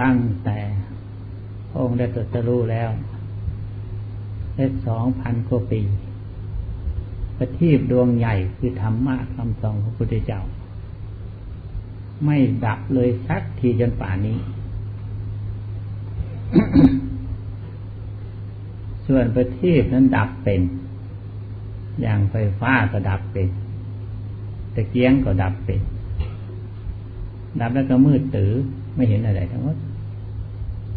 ตั้งแต่พระองค์ได้ตรัสรู้แล้วได้สองพันกว่าปีประทีปดวงใหญ่คือธรรมะคำสอนของพระพุทธเจ้า ไม่ดับเลยสักทีจนป่านนี้ ส่วนประทีปนั้นดับเป็น อย่างไฟฟ้าก็ดับเป็นตะเกียงก็ดับเป็น ดับแล้วก็มืดตื้อไม่เห็นอะไรทั้งหมด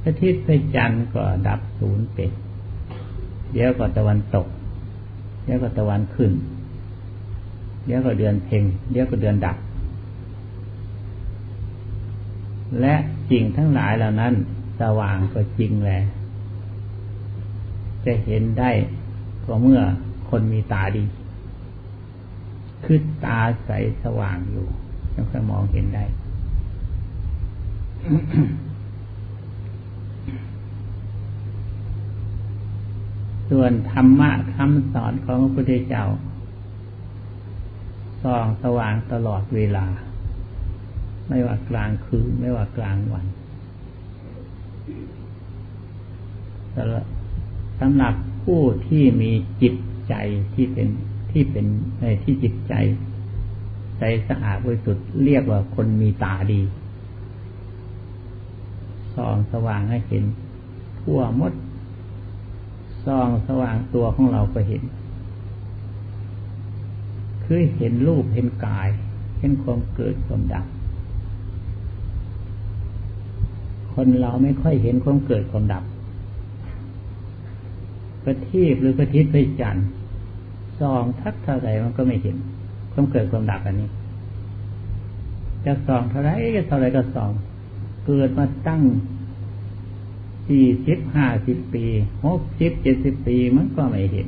พระอาทิตย์พระจันทร์ก็ดับศูนย์เป็น เดี๋ยวก็ตะวันตก เดี๋ยวก็ตะวันขึ้น เดี๋ยวก็เดือนเพ็งเดี๋ยวก็เดือนดับ และจริงทั้งหลายเหล่านั้น สว่างก็จริงแหละจะเห็นได้ก็เมื่อคนมีตาดี คือตาใสสว่างอยู่ยังค่อยมองเห็นได้ ส่วนธรรมะคำสอนของพระพุทธเจ้าส่องสว่างตลอดเวลา ไม่ว่ากลางคืน ไม่ว่ากลางวันสำหรับผู้ที่มีจิตใจที่เป็นที่เป็นในที่จิตใจ ใจสะอาดบริสุทธิ์เรียกว่าคนมีตาดีส่องสว่างให้เห็นทั่วมด ส่องสว่างตัวของเราก็เห็น คือเห็นรูปเห็นกาย เห็นความเกิดความดับ คนเราไม่ค่อยเห็นความเกิดความดับประทีปหรือกระทิศไปจันทร์ส่องทักเท่าไหร่มันก็ไม่เห็น ความเกิดความดับอันนี้ จะส่องเท่าไรก็เท่าไรก็ส่อง เกิดมาตั้ง สี่สิบห้าสิบปีหกสิบเจ็ดสิบปีมันก็ไม่เห็น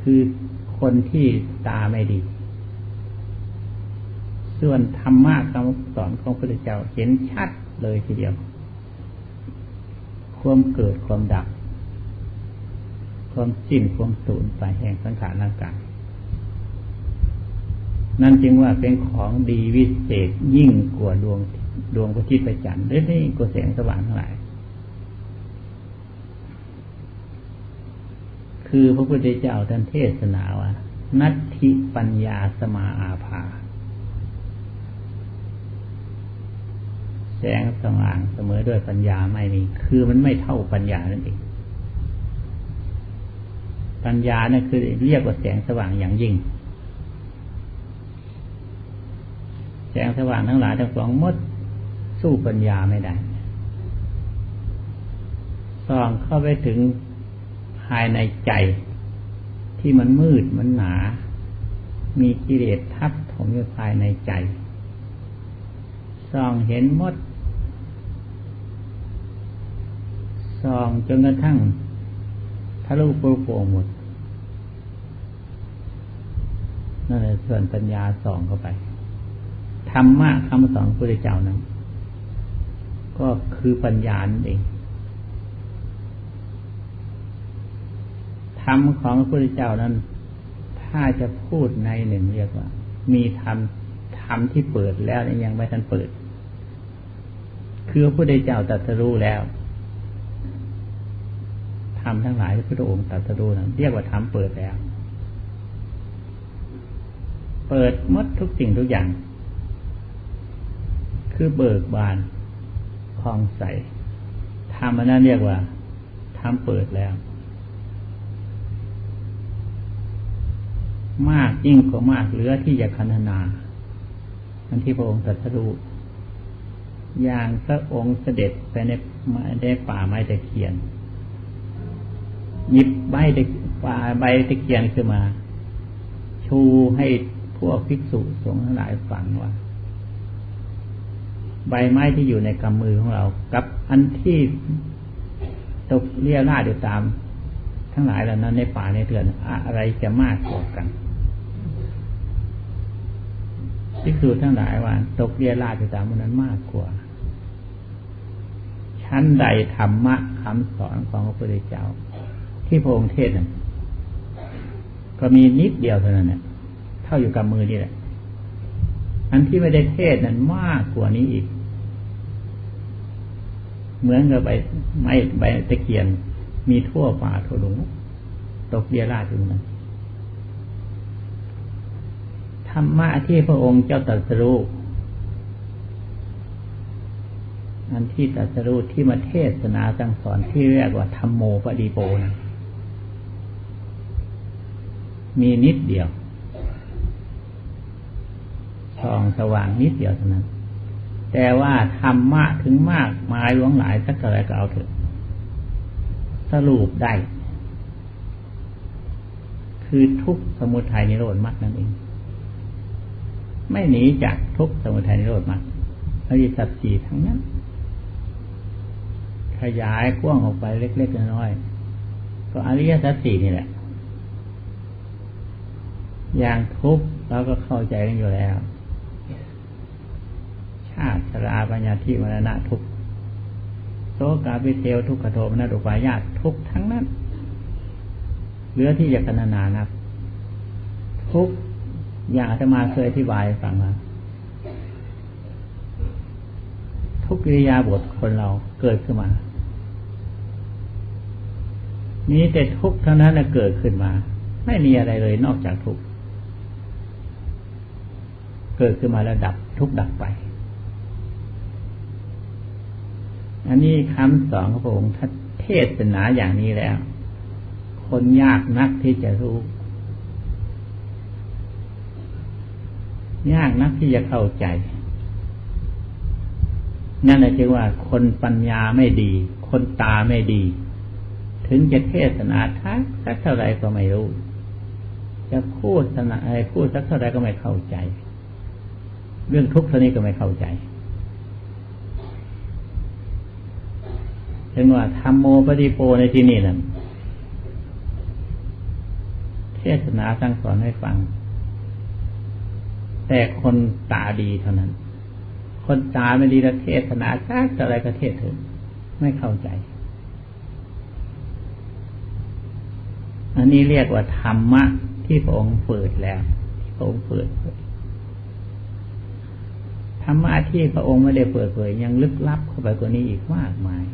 คือคนที่ตาไม่ดี ส่วนธรรมะคำสอนของพระพุทธเจ้าเห็นชัดเลยทีเดียว ความเกิดความดับ ความสิ้นความสูญไปแห่งสังขารร่างกายนั่นจึงว่าเป็นของดีวิเศษยิ่งกว่าดวง ดวงพระอาทิตย์ประจันทร์หรือนี่กว่าแสงสว่างทั้งหลาย คือพระพุทธเจ้าท่านเทศนาว่านัตถิปัญญาสมาอาภา แสงสว่างเสมอด้วยปัญญาไม่มี คือมันไม่เท่าปัญญานั่นเอง ปัญญานี่คือเรียกว่าแสงสว่างอย่างยิ่ง แสงสว่างทั้งหลายทั้งสองมด สู้ปัญญาไม่ได้ส่องเข้าไปถึงภายในใจที่มันมืดมันหนา มีกิเลสทับถมอยู่ภายในใจส่องเห็นมดส่องจนกระทั่งทะลุโปร่งหมดนั่นแหละส่วนปัญญาส่องเข้าไปธรรมะคำสอนพระพุทธเจ้านั้น ก็คือปัญญาเองธรรมของพระพุทธเจ้านั้น ถ้าจะพูดในหนึ่งเรียกว่า มีธรรมธรรมที่เปิดแล้วยังไม่ทันเปิด คือพระพุทธเจ้าตรัสรู้แล้วธรรมทั้งหลายที่พระองค์ตรัสรู้นั้นเรียกว่าธรรมเปิดแล้ว เปิดมดทุกสิ่งทุกอย่าง คือเบิกบาน คองใสทำอันนั้นเรียกว่าทำเปิดแล้ว มากยิ่งกว่ามากเหลือที่จะคันนาอันที่พระองค์ตรัสรู้อย่างพระองค์เสด็จไปในในป่าไม้ตะเคียน หยิบใบตะป่าใบตะเคียนขึ้นมา ชูให้พวกภิกษุสงฆ์ทั้งหลายฟังว่า ใบไม้ที่อยู่ในกำมือของเรา กับอันที่ตกเลี้ยราดอยู่ตาม ทั้งหลายเหล่านั้นในป่าในเถื่อนอะไรจะมากกว่ากันที่คือทั้งหลายว่า ตกเลี้ยราดอยู่ตามมันนั้นมากกว่า ชั้นใดธรรมะคำสอนของพระพุทธเจ้า ที่พระองค์เทศนั้นก็มีนิดเดียวเท่านั้นเนี่ยเท่าอยู่กับมือนี่แหละอันที่ไม่ได้เทศนั้นมากกว่านี้อีก เหมือนกับใบไม้ใบตะเคียน มีทั่วป่าทั่วดงตกเดียราดอยู่นั้นธรรมะที่พระองค์เจ้าตรัสรู้อันที่ตรัสรู้ที่มาเทศนาสั่งสอนที่เรียกว่าธรรมโมปดีโปนะมีนิดเดียวส่องสว่างนิดเดียวเท่านั้น แต่ว่าธรรมะถึงมากมายหลวงหลายสักเท่าไรก็เอาเถอะ สรุปได้ คือทุกสมุทัยนิโรธมรรคนั่นเอง ไม่หนีจากทุกสมุทัยนิโรธมรรคอริสัตสีทั้งนั้น ขยายกว้างออกไปเล็กๆน้อยๆก็อริยสัจสี่นี่แหละ อย่างทุกเราก็เข้าใจกันอยู่แล้ว ชาติชราปัญญาที่มรณะทุกโสกาปิเทวทุกขโทมนัตุปายาตทุกทั้งนั้น เหลือที่จะกันนานับ ทุกอย่างอาตมาเคยอธิบายฟังมาทุกกิริยาบทคนเราเกิดขึ้นมานี้แต่ทุกเท่านั้นเกิดขึ้นมา ไม่มีอะไรเลยนอกจากทุกเกิดขึ้นมาแล้วดับทุกดับไป อันนี้คำสอนของพระองค์ท่านเทศนาอย่างนี้แล้ว คนยากนักที่จะรู้ ยากนักที่จะเข้าใจ นั่นแหละจึงว่าคนปัญญาไม่ดี คนตาไม่ดี ถึงจะเทศนาทักสักเท่าไรก็ไม่รู้ จะพูดสนาอะไรพูดสักเท่าไรก็ไม่เข้าใจ เรื่องทุกข์เท่านี้ก็ไม่เข้าใจ ถึงว่าธรรมโมปฏิโปในที่นี้นั่นเทศนาสั่งสอนให้ฟัง แต่คนตาดีเท่านั้น คนตาไม่ดีละเทศนาจักอะไรก็เทศถึงไม่เข้าใจ อันนี้เรียกว่าธรรมะที่พระองค์เปิดแล้วที่พระองค์เปิดเผยธรรมะที่พระองค์ไม่ได้เปิดเผยยังลึกลับเข้าไปกว่านี้อีกมากมาย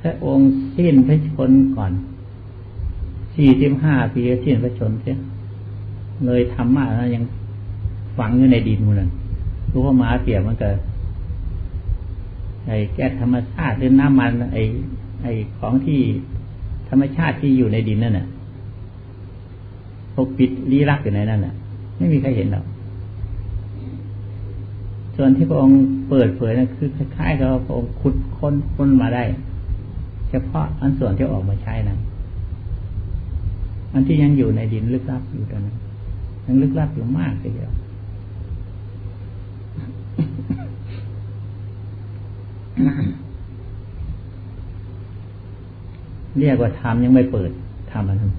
พระองค์สิ้นพระชนก่อนสี่สิบห้าปีสิ้นพระชนเสียเลยทำมาแล้วยังฝังอยู่ในดินมูลนั่นรู้ว่ามาเปียกมันเกิดไอ้แก๊สธรรมชาติหรือน้ำมัน ไอ้ไอ้ของที่ธรรมชาติที่อยู่ในดินนั่นน่ะปกปิดลี้ลักอยู่ในนั้นน่ะ ไม่มีใครเห็นหรอกส่วนที่พระองค์เปิดเผยนั่นคือคล้ายๆกับพระองค์ขุดค้นค้นมาได้ เฉพาะอันส่วนที่ออกมาใช้นั้นอันที่ยังอยู่ในดินลึกลับอยู่ตอนนั้นยังลึกลับอยู่มากทีเดียวเรียกว่าธรรมยังไม่เปิดธรรมอันนั้น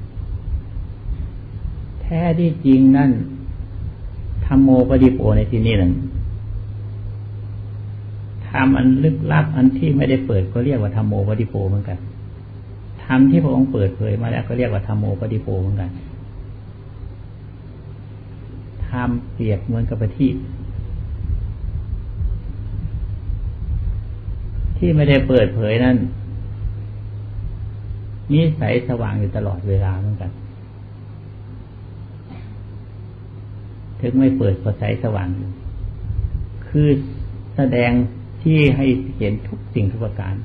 แท้ที่จริงนั่นธรรมโมปฏิโปในที่นี้นั่น ธรรมอันลึกลับอันที่ไม่ได้เปิดก็เรียกว่าธรรมโมปฏิโปเหมือนกันธรรมที่พระองค์เปิดเผยมาแล้วก็เรียกว่าธรรมโมปฏิโปเหมือนกันธรรมเปรียบเหมือนกับประทีปที่ไม่ได้เปิดเผยนั้นนิสัยสว่างอยู่ตลอดเวลาเหมือนกันถึงไม่เปิดก็ใสสว่างอยู่คือแสดง ที่ให้เห็นทุกสิ่งทุกประการ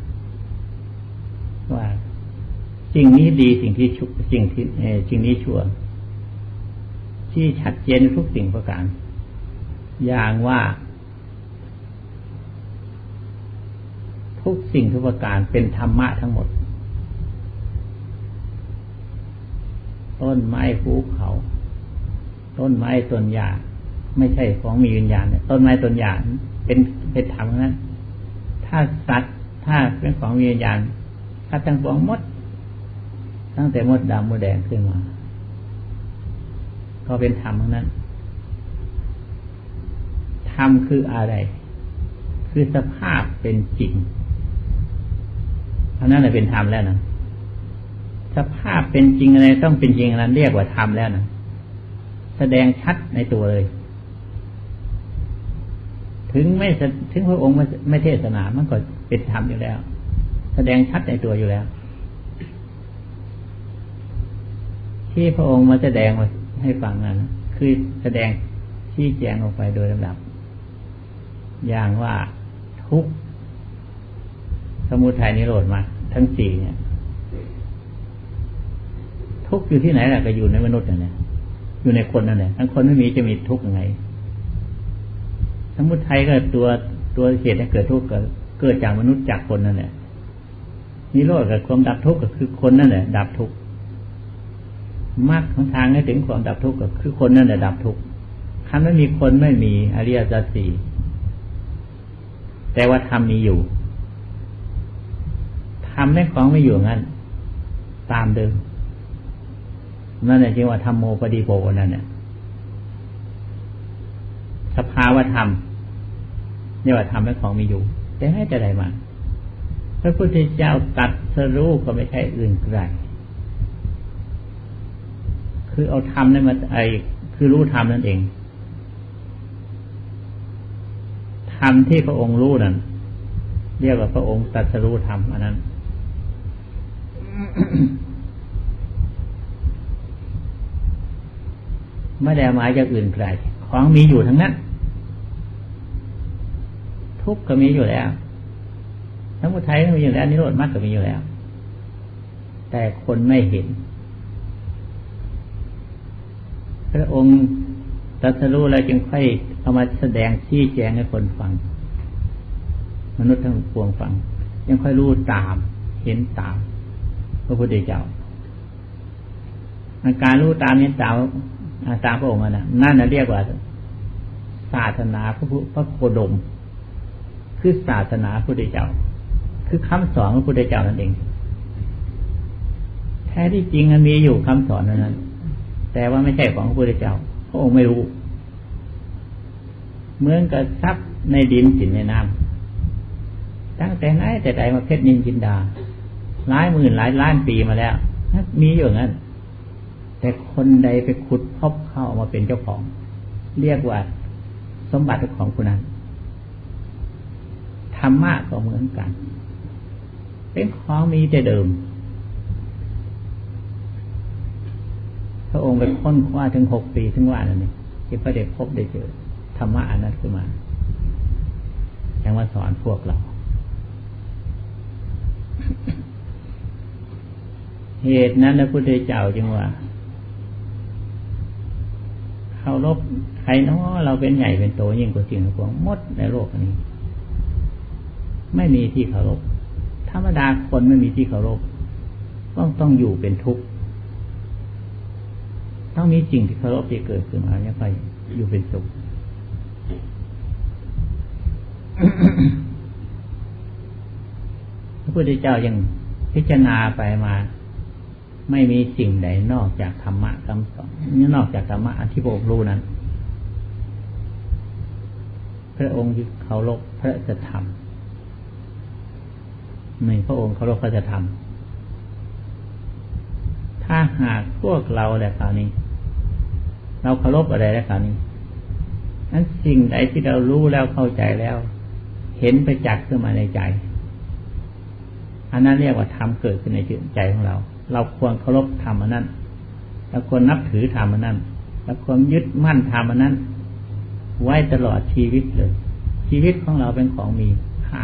ว่าสิ่งนี้ดีสิ่งที่ชุกสิ่งที่สิ่งนี้ชั่วที่ชัดเจนทุกสิ่งประการ อย่างว่า ทุกสิ่งทุกประการเป็นธรรมะทั้งหมด ต้นไม้ภูเขา ต้นไม้ต้นหญ้าไม่ใช่ของมีวิญญาณเนี่ยต้นไม้ต้นหญ้าเป็นเป็นธรรมนั้น ถ้าสัตว์ถ้าเป็นของวิญญาณถ้าทั้งปวงมด ตั้งแต่มดดำมดแดงขึ้นมา ก็เป็นธรรมทั้งนั้นธรรมคืออะไร คือสภาพเป็นจริงอันนั้นเป็นธรรมแล้วนะสภาพเป็นจริงอะไรต้องเป็นจริงนั้นเรียกว่าธรรมแล้วนะแสดงชัดในตัวเลย ถึงไม่ถึงพระองค์ไม่เทศนามันก็เป็นธรรมอยู่แล้ว แสดงชัดในตัวอยู่แล้ว ที่พระองค์มาแสดงให้ฟังนั้นคือแสดงชี้แจงออกไปโดยลำดับ อย่างว่าทุกสมุทัยนิโรธมาทั้งสี่เนี่ย ทุกอยู่ที่ไหนล่ะก็อยู่ในมนุษย์นั่นแหละอยู่ในคนนั่นแหละทั้งคนไม่มีจะมีทุกข์ยังไง สมุทัยก็ตัวตัวเหตุให้เกิดทุกข์ก็เกิดจากมนุษย์จากคนนั่นแหละนิโรธกับความดับทุกข์ก็คือคนนั่นแหละ ดับทุกข์มรรคของทางให้ถึงความดับทุกข์ก็คือคนนั่นแหละดับทุกข์คันไม่มีคนไม่มีอริยสัจสี่แต่ว่าธรรมมีอยู่ทำให้ของไม่อยู่งั้น ตามเดิมนั่นแหละที่ว่าธรรมโมปฏิโปนั่นเนี่ยสภาวะธรรม นี่ว่าทำให้ของมีอยู่ แต่ให้จะได้มา พระพุทธเจ้าตัดสรู้ก็ไม่ใช่อื่นไกลคือเอาธรรมนั่นมาไอคือรู้ธรรมนั่นเองธรรมที่พระองค์รู้นั่นเรียกว่าพระองค์ตัดสรู้ธรรมอันนั้นไม่ได้หมายจากอื่นไกลของมีอยู่ทั้งนั้น ทุกข์ก็มีอยู่แล้วสมุทัยก็มีอยู่แล้ว นิโรธมรรคก็มีอยู่แล้ว แต่คนไม่เห็น พระองค์ตรัสรู้แล้วจึงค่อยเอามาแสดงชี้แจงให้คนฟัง มนุษย์ทั้งปวงฟัง ยังค่อยรู้ตาม เห็นตาม พระพุทธเจ้าอาการรู้ตามเห็นตามตามพระองค์นะนั่นนะเรียกว่าศาสนาพระพระโคดม คือศาสนาพุทธเจ้า คือคำสอนของพุทธเจ้านั่นเอง แท้ที่จริงมันมีอยู่คำสอนนั้น แต่ว่าไม่ใช่ของพระพุทธเจ้าพระองค์ไม่รู้ เหมือนกับทรัพย์ในดินสินในน้ำตั้งแต่ไหนแต่ใดมาเพชรนินจินดา หลายหมื่นหลายล้านปีมาแล้ว มีอยู่งั้น แต่คนใดไปขุดพบเข้ามาเป็นเจ้าของ เรียกว่าสมบัติของคนนั้น ธรรมะก็เหมือนกัน เป็นของมีแต่เดิม พระองค์ไปค้นคว้าถึงหกปีถึงว่านั่นเองที่พระเดชพบได้เจอธรรมะอันนั้นขึ้นมายังมาสอนพวกเราเหตุนั้นพระพุทธเจ้าจึงว่าเคารพใครเนาะเราเป็นใหญ่เป็นโตยิ่งกว่าสิ่งของมดในโลกนี้ ไม่มีที่เคารพ ธรรมดาคนไม่มีที่เคารพต้องต้องอยู่เป็นทุกข์ต้องมีสิ่งที่เคารพที่เกิดขึ้นมาเนี่ยไปอยู่เป็นสุขพระพุทธเจ้ายังพิจารณาไปมา ไม่มีสิ่งใดนอกจากธรรมะคำสอนนี่นอกจากธรรมะที่พระองค์รู้นั้น พระองค์เคารพพระจะทำ ในพระองค์เคารพพระจะทำถ้าหากพวกเราแหละคราวนี้ เราเคารพอะไรแล้วคราวนี้นั้นสิ่งใดที่เรารู้แล้วเข้าใจแล้ว เห็นไปจักขึ้นมาในใจ อันนั้นเรียกว่าธรรมเกิดขึ้นในจิตใจของเรา เราควรเคารพธรรมอันนั้นเราควรนับถือธรรมอันนั้นเราควรยึดมั่นธรรมอันั้น ไว้ตลอดชีวิตเลย ชีวิตของเราเป็นของมีค่า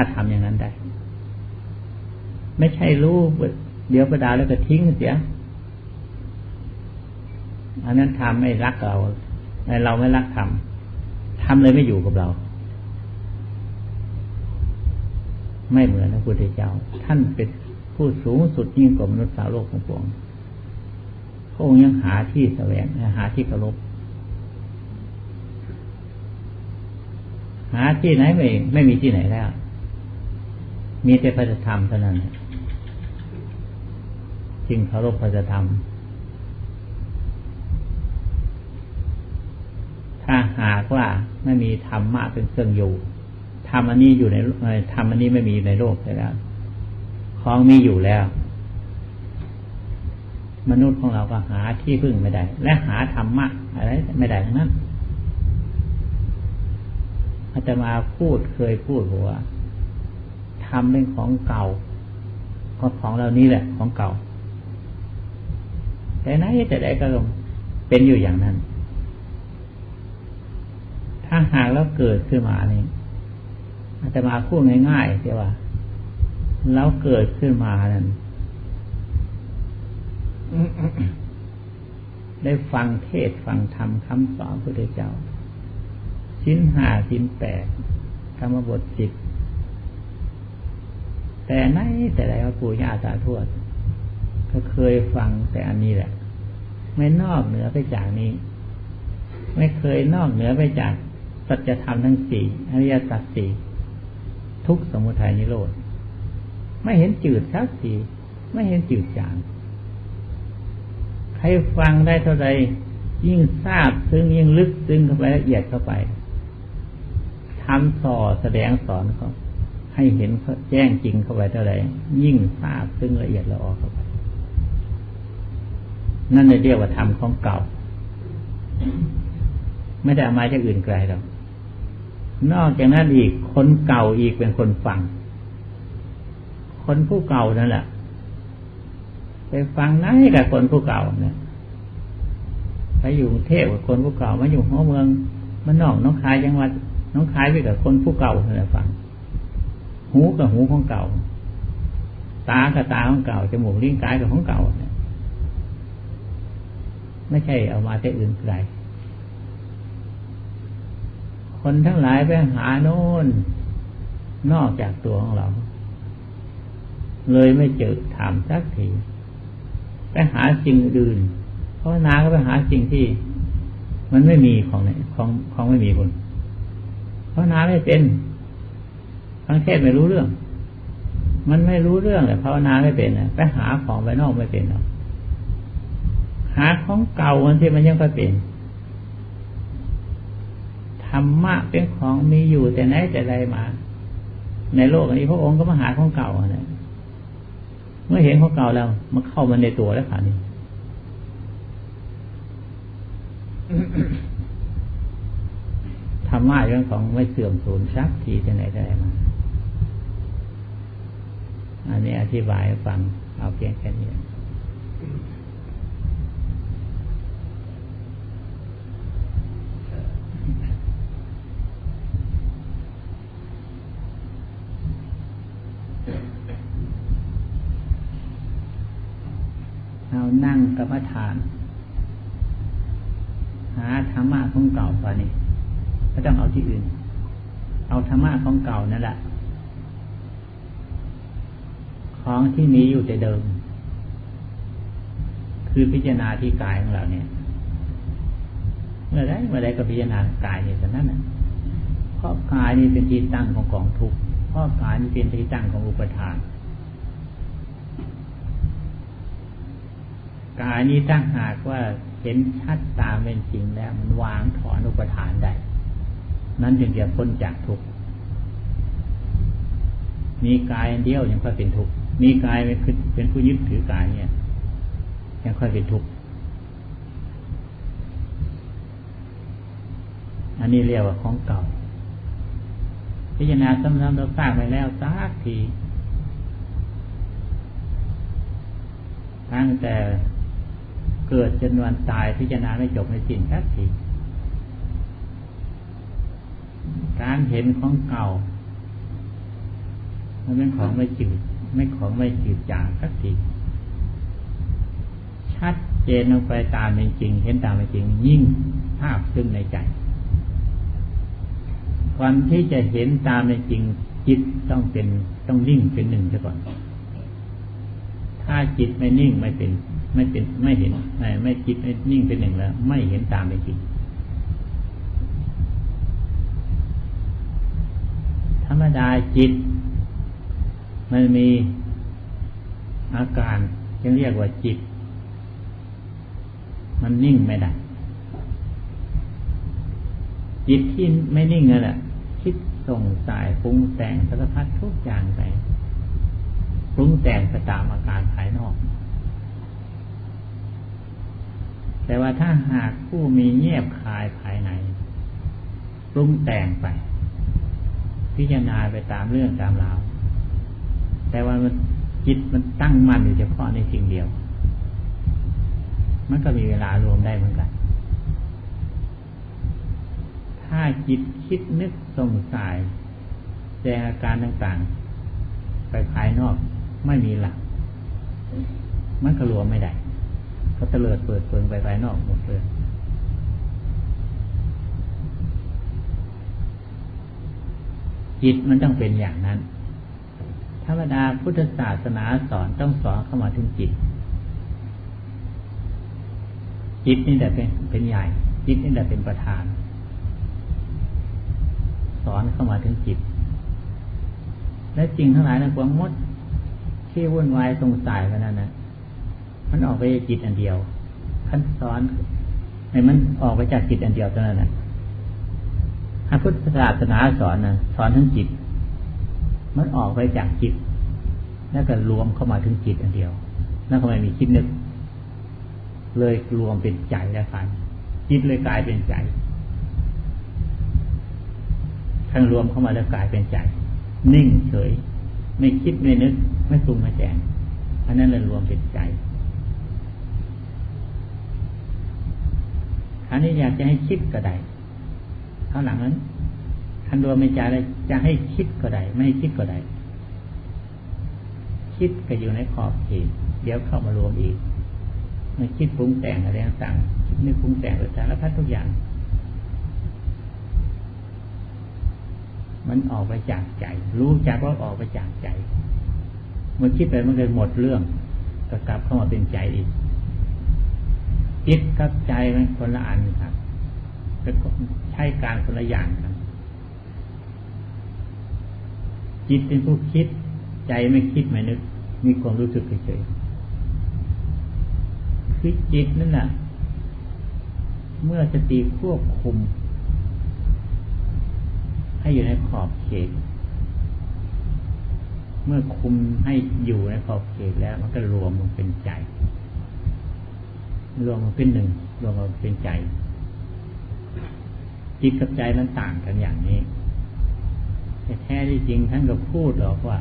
ถ้าทำอย่างนั้นได้ ไม่ใช่รู้เดี๋ยวประดาแล้วก็ทิ้งเสียอันนั้นทำไม่รักเราเราไม่รักทำทำเลยไม่อยู่กับเรา ไม่เหมือนพระพุทธเจ้า ท่านเป็นผู้สูงสุดยิ่งกว่ามนุษย์สาวโลกของพวงพระองค์ยังหาที่แสวงหาที่เคารพหาที่ไหนไม่ไม่มีที่ไหนแล้ว มีแต่พระธรรมเท่านั้นจึงเคารพพระธรรม ถ้าหากว่าไม่มีธรรมะเป็นเครื่องอยู่ธรรมอันนี้อยู่ในธรรมอันนี้ไม่มีในโลกแล้วของมีอยู่แล้ว มนุษย์ของเราก็หาที่พึ่งไม่ได้ และหาธรรมะอะไรไม่ได้ทั้งนั้นอาตมาพูดเคยพูดว่า ทำเป็นของเก่าก็ของเรานี้แหละ ของเก่า แต่ไหนแต่ใดก็เป็นอยู่อย่างนั้น ถ้าหากเราเกิดขึ้นมานี่อาตมาพูดง่ายๆใช่ว่าเราเกิดขึ้นมานั้นได้ฟังเทศฟังธรรมคำสอนพระพุทธเจ้า ชิ้นห้าชิ้นแปดธรรมบทสิบ แต่ไหนแต่ไรว่าปู่ย่าตาทวดก็เคยฟังแต่อันนี้แหละ ไม่นอกเหนือไปจากนี้ ไม่เคยนอกเหนือไปจากสัจธรรมทั้งสี่อริยสัจสี่ทุกสมุทัยนิโรธไม่เห็นจืดสักทีไม่เห็นจืดจางใครฟังได้เท่าไรยิ่งทราบซึ่งยิ่งลึกซึ้งเข้าไปละเอียดเข้าไปทำต่อแสดงสอนเขา ให้เห็นแจ้งจริงเข้าไปเท่าไรยิ่งทราบซึ่งละเอียดละออเข้าไปนั่นเรียกว่าธรรมของเก่า ไม่ได้มาจากอื่นไกลหรอกนอกจากนั้นอีกคนเก่าอีกเป็นคนฟัง คนผู้เก่านั่นแหละไปฟังไหนกับคนผู้เก่าเนี่ยไปอยู่กรุงเทพกับคนผู้เก่ามาอยู่หัวเมืองมันนอกน้องคายจังหวัดน้องคายไปกับคนผู้เก่าเนี่ยฟัง หูกับหูของเก่า ตากับตาของเก่าจมูกลิ้นกายกับของเก่าไม่ใช่เอามาแต่อื่นไกลคนทั้งหลายไปหาโน่นนอกจากตัวของเรา เลยไม่เจอถามสักที ไปหาสิ่งอื่นเพราะนาก็ไปหาสิ่งที่ มันไม่มีของไหนของของไม่มีคนเพราะนาไม่เป็น ทั้งเทศไม่รู้เรื่อง มันไม่รู้เรื่องเลยภาวนาไม่เป็นไปหาของไปนอกไม่เป็นหรอกหาของเก่ามันที่มันยังก็เป็นธรรมะเป็นของมีอยู่แต่ไหนแต่ไรมา ในโลกนี้พระองค์ก็มาหาของเก่าเนี่ยเมื่อเห็นของเก่าแล้วมันเข้ามาในตัวแล้วค่ะนี่ธรรมะเรื่องของไม่เสื่อมสูญสักทีจะไหนได้มา อันนี้อธิบายฟังเอาเพียงแค่นี้เอานั่งกรรมฐาน หาธรรมะของเก่าป่านี่ไม่ต้องเอาที่อื่น เอาธรรมะของเก่านั่นแหละ ของที่มีอยู่แต่เดิม คือพิจารณาที่กายของเราเนี่ย เมื่อไรเมื่อไรก็พิจารณากายเนี่ยแต่นั้นนะเพราะกายนี่เป็นที่ตั้งของกองทุกข์เพราะกายนี่เป็นที่ตั้งของอุปทานกายนี้ถ้าหากว่าเห็นชัดตามเป็นจริงแล้วมันวางถอนอุปทานได้ นั้นจึงจะพ้นจากทุกข์มีกายเดียวยังค่อยเป็นทุกข์ มีกายเป็นเป็นผู้ยึดถือกายเนี่ยยังค่อยเป็นทุกข์อันนี้เรียกว่าของเก่า พิจารณาซ้ำๆเราสร้างไปแล้วสักทีตั้งแต่เกิดจนวันตายพิจารณาไม่จบไม่สิ้นสักทีการเห็นของเก่า มันเป็นของไม่จืด ไม่ของไม่จืดจางสักทีชัดเจนลงไปตามเป็นจริง เห็นตามเป็นจริง ยิ่งภาพซึ่งในใจ ควันที่จะเห็นตามเป็นจริง จิตต้องเป็นต้องนิ่งเป็นหนึ่งซะก่อน ถ้าจิตไม่นิ่งไม่เป็นไม่เป็นไม่เห็นไม่ไม่จิตไม่นิ่งเป็นหนึ่งแล้ว ไม่เห็นตามเป็นจริงธรรมดาจิต มันมีอาการยังเรียกว่าจิต มันนิ่งไม่ได้ จิตที่ไม่นิ่งนั่นแหละคิดส่งสายปรุงแต่งสารพัดทุกอย่างไปปรุงแต่งตามอาการภายนอก แต่ว่าถ้าหากผู้มีเงียบคายภายในปรุงแต่งไป พิจารณาไปตามเรื่องตามราว แต่ว่ามันจิตมันตั้งมั่นอยู่เฉพาะในสิ่งเดียว มันก็มีเวลารวมได้เหมือนกัน ถ้าจิตคิดนึกสงสัยแสดงอาการต่างๆ ไปภายนอกไม่มีหลัก มันก็รวมไม่ได้ ก็เตลิดเปิดเปิงไปภายนอกหมดเลยจิตมันต้องเป็นอย่างนั้น ธรรมดาพุทธศาสนาสอนต้องสอนเข้ามาถึงจิต จิตนี่แหละเป็นเป็นใหญ่ จิตนี่แหละเป็นประธาน สอนเข้ามาถึงจิต และจริงทั้งหลายนะความมดที่วุ่นวายสงสัยกันนั้นนะมันออกไปจากจิตอันเดียวขั้นสอนให้มันออกไปจากจิตอันเดียวเท่านั้นนะพระพุทธศาสนาสอนนะสอนทั้งจิต มันออกไปจากจิต แล้วก็รวมเข้ามาถึงจิตอันเดียวนั่นก็ไมมีคิดนึก เลยรวมเป็นใจแล้วกันจิตเลยกลายเป็นใจทั้งรวมเข้ามาแล้วกลายเป็นใจ นิ่งเฉย ไม่คิดไม่นึก ไม่ปรุงไม่แต่งอันนั้นเลยรวมเป็นใจอันนี้อยากจะให้คิดก็ได้ข้างหลังนั้น คันรวมเป็นใจเลยจะให้คิดก็ได้ไม่ให้คิดก็ได้คิดก็อยู่ในขอบเขตเดี๋ยวเข้ามารวมอีกมันคิดปรุงแต่งอะไรต่างๆคิดนึกปรุงแต่งอะไรต่างแล้วพัดทุกอย่าง มันออกไปจากใจ รู้จักว่าออกไปจากใจเมื่อคิดไปมันก็หมดเรื่องก็กลับเข้ามาเป็นใจอีกจิตกับใจมันคนละอันครับใช้การคนละอย่างครับ จิตเป็นผู้คิด ใจไม่คิดไม่นึก มีความรู้สึกเฉยๆคือจิตนั่นแหละเมื่อสติควบคุม ให้อยู่ในขอบเขต เมื่อคุมให้อยู่ในขอบเขตแล้ว มันก็รวมมันเป็นใจ รวมมันเป็นหนึ่ง รวมมันเป็นใจจิตกับใจมันต่างกันอย่างนี้ แท้ที่จริงท่านก็พูดหรอกว่า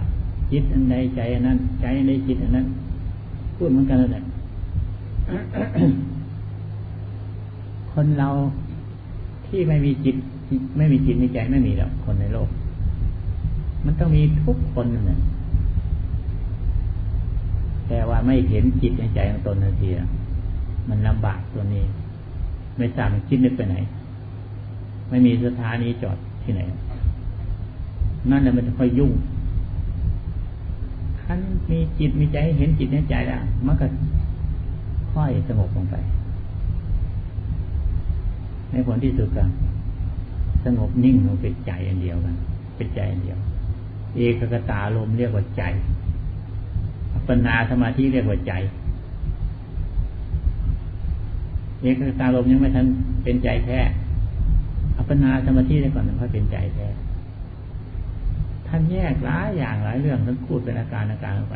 จิตอันใดใจอันนั้น ใจอันจิตอันนั้น พูดเหมือนกันเลยคนเราที่ไม่มีจิต ไม่มีจิตมีใจไม่มีหรอกคนในโลก มันต้องมีทุกคนนั่นแหละแต่ว่าไม่เห็นจิตในใจของตนนาทีมันลำบากตัวนี้ ไม่ทราบคิดนึกไปไหน ไม่มีสถานีจอดที่ไหน นั่นแหละมันจะค่อยยุ่งขั้นมีจิตมีใจเห็นจิตในใจแล้วมันก็ค่อยสงบลงไป ในผลที่สุดก็สงบนิ่งลงเป็นใจอันเดียวกัน เป็นใจอันเดียว เอกกตาลมเรียกว่าใจปัญญาสมาธิเรียกว่าใจ เอกกตาลมยังไม่ทันเป็นใจแท้อัปปนาสมาธิได้ก่อนถึงค่อยเป็นใจแท้ ท่านแยกหลายอย่างหลายเรื่องท่านพูดเป็นอาการอาการไป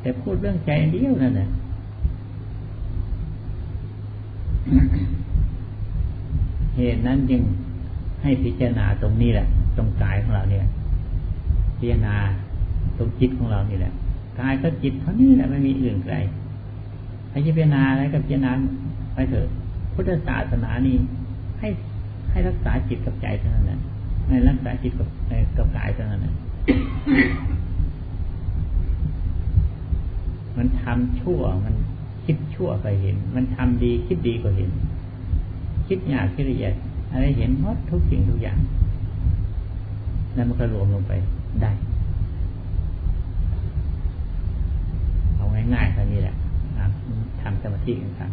แต่พูดเรื่องใจเดียวนั่นแหละเหตุนั้นจึงให้พิจารณาตรงนี้แหละ ตรงกายของเราเนี่ย พิจารณาตรงจิตของเรานี่แหละกายก็จิตเท่านี้แหละไม่มีอื่นไกลให้พิจารณาอะไรกับพิจารณาไปเถอะ พุทธศาสนานี้ให้ให้รักษาจิตกับใจเท่านั้น ให้รักษาจิตกับกับกายเท่านั้นมันทำชั่วมันคิดชั่วก็เห็น มันทำดีคิดดีก็เห็น คิดยากคิดละเอียดอะไรเห็นหมดทุกสิ่งทุกอย่างนั่นมันก็รวมลงไปได้เอาง่ายๆเท่านี้แหละทำสมาธิกันครับ